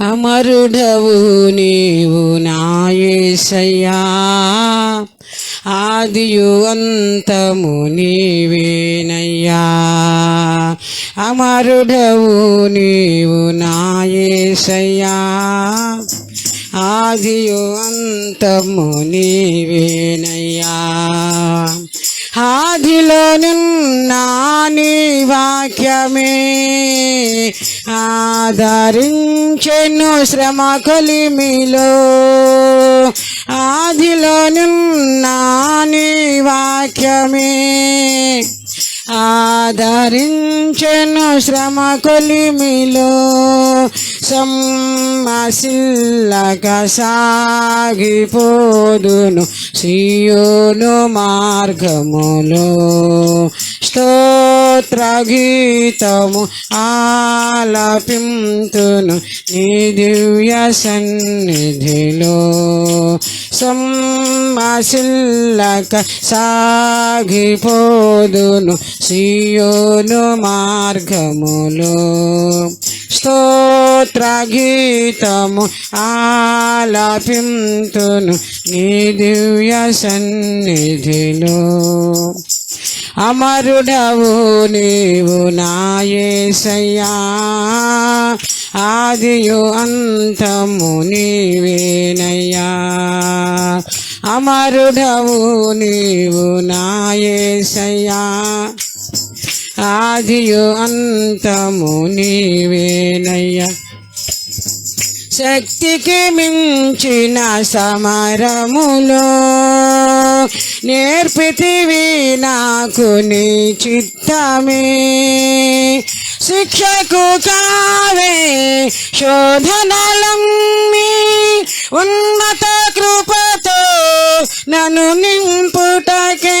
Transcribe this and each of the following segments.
అమరుడవు నీవు నాయసయ్యా. ఆదియు అంతము నీవేనయ్యా. అమరుడవు నీవు నాయసయ్యా. ఆదియు అంతము నీవేనయ్యా. ఆదిలో నిన్నా నీ వాక్యమే ఆదరించెను శ్రమ కొలిమిలో ఆదిలో నిన్నా నీ వాక్యమే. ఆదరించెను శ్రమ కొలిమిలో సమ్మసిల్లక సాగిపోదును సియోను మార్గములో. స్తోత్ర గీతము ఆలపింతును నీ దివ్య సన్నిధిలో. సమ్మసిల్లక సాగిపోదును సియోను మార్గములో. స్తోత్ర గీతము ఆలపింతును నీ దివ్య సన్నిధిలో. అమరుడవు నీవు నాయసయ్యా. ఆదియు అంతము నీవేనయ్యా. అమరుడవు నీవు నాయసయ్యా. ఆదియు అంతము నీవేనయ్యా. శక్తికి మించిన సమరములో నేర్పితివి నాకు నీ చిత్తమే. శిక్షకు కావే శోధనలమ్మి ఉన్నత కృపతో నన్ను నింపుటకే.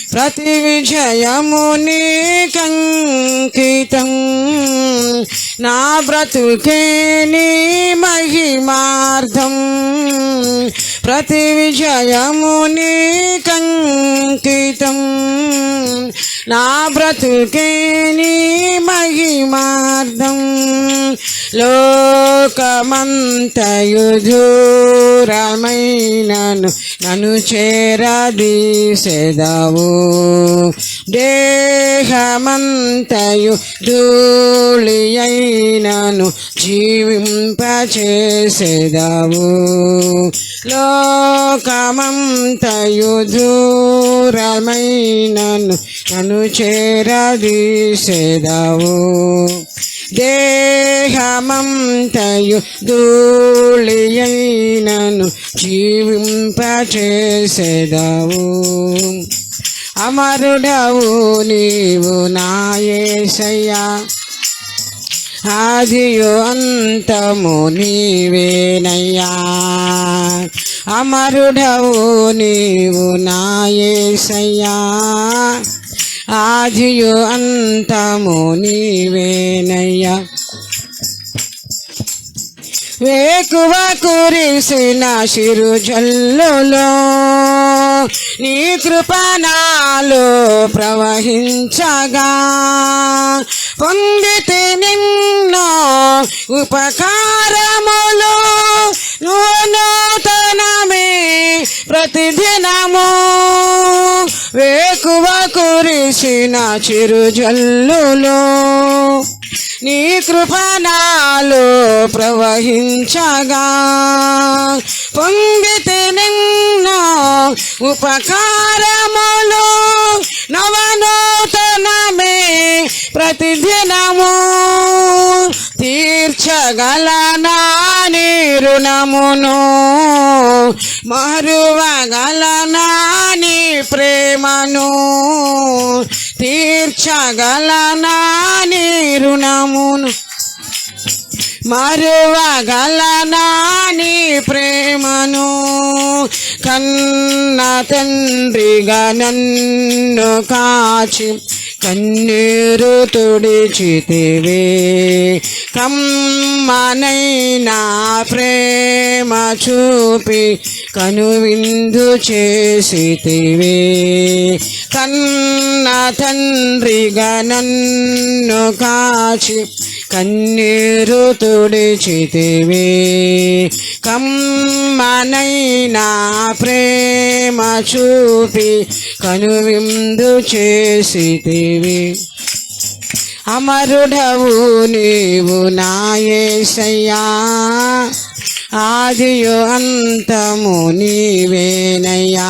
ప్రతి విజయము నీకంకితం నా బ్రతుకే నీ మహిమార్థం. ప్రతి విజయము నీకంకితం నా బ్రతుకే నీ మహిమార్థం. లోకమంతయు దూరమైనను నన్ను చేరదీసెదవు దేహమంతయు ధూళి అయినను జీవింపచేసెదవు. లోకమంతయు దూరమైనను నన్ను చేరదీసెదవు దేహమంతయు ధూళియైనను జీవింపచేసేదవు. అమరుడవు నీవు నాయసయ్యా. ఆదియు అంతము నీవేనయ్యా. అమరుడవు నీవు నాయసయ్యా. ఆదియు అంతము నీవేనయ్యా. వేకువ కురిసిన శిరు జల్లులో నీ కృపణాలు ప్రవహించగా. పొందితే నిన్నో ఉపకారములు నూతనమే ప్రతిదినము వేకువ కురిసిన చిరుజల్లులో నీ కృపణాలు ప్రవహించగా. పొంగితే నిన్నో ఉపకారములు నవనూతనమే ప్రతిదినము తీర్చగల నా రుణమును? మరువగలనా నీ ప్రేమను? తీర్చగలనా నీ రుణమును? మరువగలనా నీ ప్రేమను? కన్న తండ్రిగా నన్ను కాచి కన్నీరు తుడిచితివి. కమ్మనైనా ప్రేమ చూపి కనువిందు చేసితివే. కన్న తండ్రిగా నన్ను కాచి కన్నీరు తుడిచితివి. కమ్మనైనా ప్రేమ చూపి కనువిందు చేసితివి. అమరుడవు నీవు నాయసయ్యా. ఆదియు అంతము నీవేనయ్యా.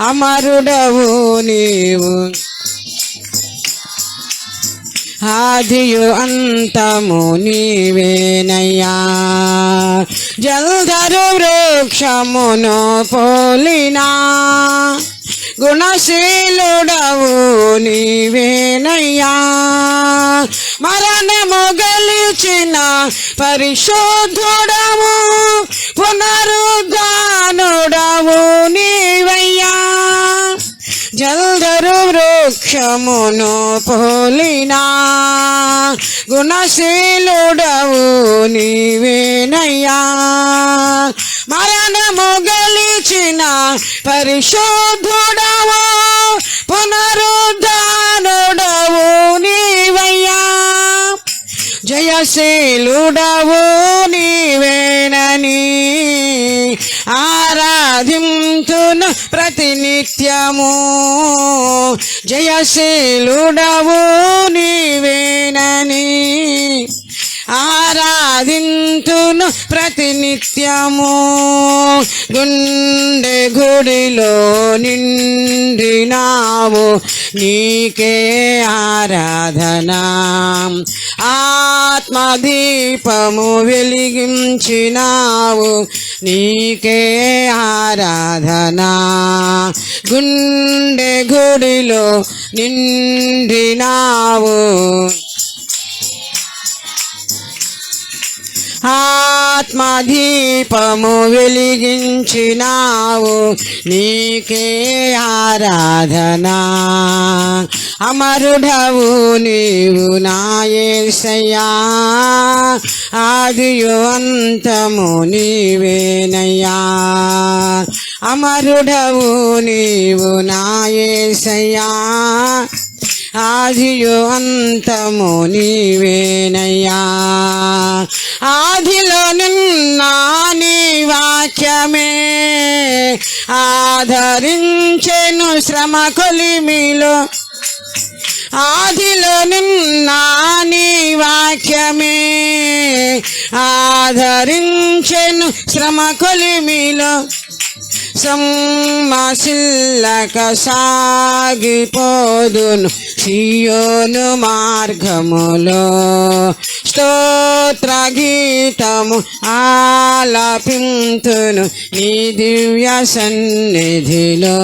అమరుడవు నీవు ఆదియు అంతము నీవేనయ్యా. జల్ధరు వృక్షమును పోలినా గుణశీలుడవు నీవేనయ్యా. మరణము గలిచిన పరిశోధుడము పునరుద్ధానుడవు జల్దరు పోలినా గుణశీలుడవు నీవేనయ్యా. మరణము గలిచిన పరిశోధుడవు పునరుద్ధానుడవు నీవయ్యా. జయశీలుడవు నీవేనని ఆరాధింతున ప్రతినిత్యము. జయశీలుడవు నీవేనని ఆరాధింతును ప్రతినిత్యము. గుండె గుడిలో నిండినావు. నీకే ఆరాధన. ఆత్మదీపము వెలిగించినావు. నీకే ఆరాధన. గుండె గుడిలో నిండినావు. ఆత్మదీపము వెలిగించినావు. నీకే ఆరాధనా. అమరుడవు నీవు నాయసయ్యా. ఆదియు అంతము నీవేనయ్యా. అమరుడవు నీవు నాయసయ్యా. ఆదియు అంతము నీవేనయ్యా. ఆదిలో నిన్నా నీ వాక్యమే. ఆధరించెను శ్రమ కొలిమిలో. ఆదిలో నిన్నా నీ వాక్యమే. ఆధరించెను శ్రమ కొలిమిలో. సమ్మసిల్లక సాగిపోదును సియోను మార్గములో. స్తోత్ర గీతము ఆలపింతును నీ దివ్య సన్నిధిలో.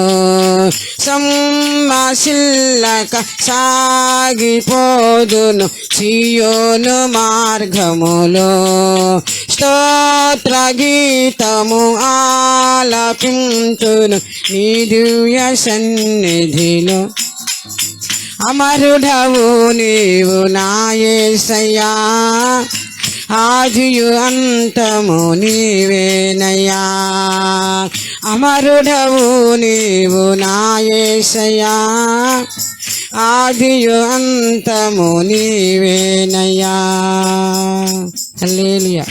సమ్మసిల్లక సాగిపోదును సియోను మార్గములో. స్తోత్ర గీతము ఆలపింతును నీ దివ్య సన్నిధిలో అమరుడవు నీవు నాయసయ్యా. ఆదియు అంతము నీవేనయ్యా. అమరుడవు నీవు నాయసయ్యా. ఆదియు అంతము నీవేనయ్యా. హల్లెలూయా.